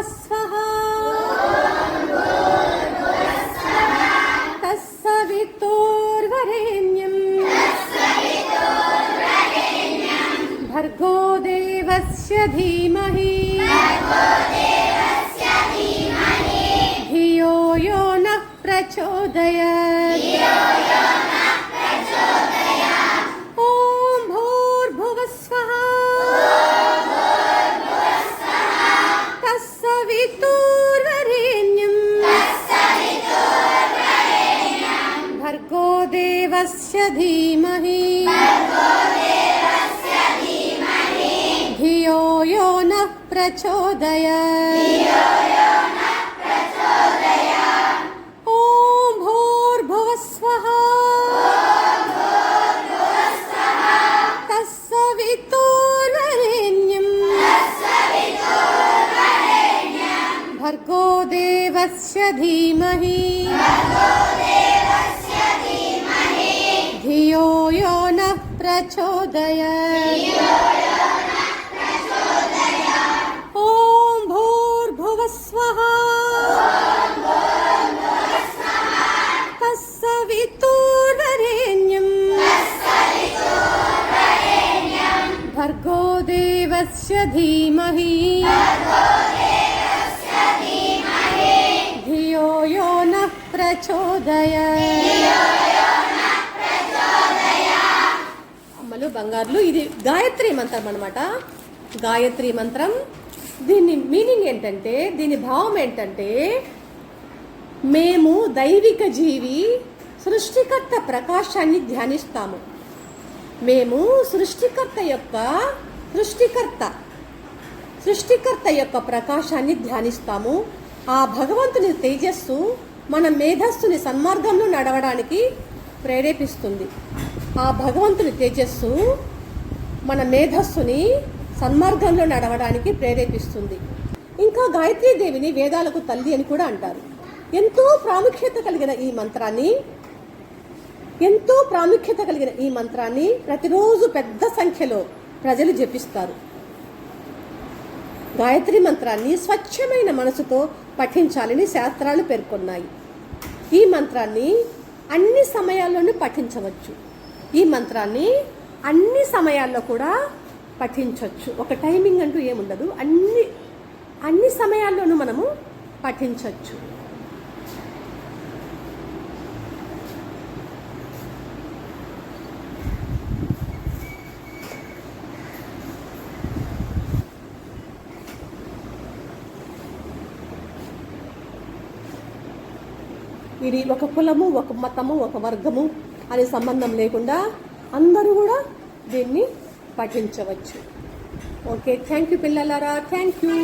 भूर्भुवस्वः तत्सवितोर्वरेण्यम्। भर्गो देवस्य धीमहि। സവിതൂർവരേണ്യം ഭർഗോ ദേവസ്യ ധീമഹി. ധിയോ യോ നഃ പ്രചോദയാ. भर्गो देवस्य धीमहि। धियो यो नः प्रचोदयात् ॐ भर्गो देवस्य धीमहि। धियो यो नः प्रचोदयात् అమ్మలు బంగారులు ఇది గాయత్రి మంత్రం అనమాట గాయత్రి మంత్రం దీని మీనింగ్ ఏంటంటే దీని భావం ఏంటంటే మేము దైవిక జీవి సృష్టికర్త ప్రకాశాన్ని ధ్యానిస్తాము మేము సృష్టికర్త యొక్క సృష్టికర్త సృష్టికర్త యొక్క ప్రకాశాన్ని ధ్యానిస్తాము ఆ భగవంతుని తేజస్సు మన మేధస్సుని సన్మార్గంలో నడవడానికి ప్రేరేపిస్తుంది. ఆ భగవంతుని తేజస్సు మన మేధస్సుని సన్మార్గంలో నడవడానికి ప్రేరేపిస్తుంది. ఇంకా గాయత్రీదేవిని వేదాలకు తల్లి అని కూడా అంటారు. ఎంతో ప్రాముఖ్యత కలిగిన ఈ మంత్రాన్ని ఎంతో ప్రాముఖ్యత కలిగిన ఈ మంత్రాన్ని ప్రతిరోజు పెద్ద సంఖ్యలో ప్రజలు జపిస్తారు. గాయత్రి మంత్రాన్ని స్వచ్ఛమైన మనసుతో పఠించాలని శాస్త్రాలు పేర్కొన్నాయి. ఈ మంత్రాన్ని అన్ని సమయాల్లోనూ పఠించవచ్చు. ఈ మంత్రాన్ని అన్ని సమయాల్లో కూడా పఠించవచ్చు. ఒక టైమింగ్ అంటూ ఏముండదు. అన్ని అన్ని సమయాల్లోనూ మనము పఠించవచ్చు. ఇది ఒక కులము ఒక మతము ఒక వర్గము అనే సంబంధం లేకుండా అందరూ కూడా దీన్ని పఠించవచ్చు. ఓకే థ్యాంక్ యూ పిల్లలారా థ్యాంక్ యూ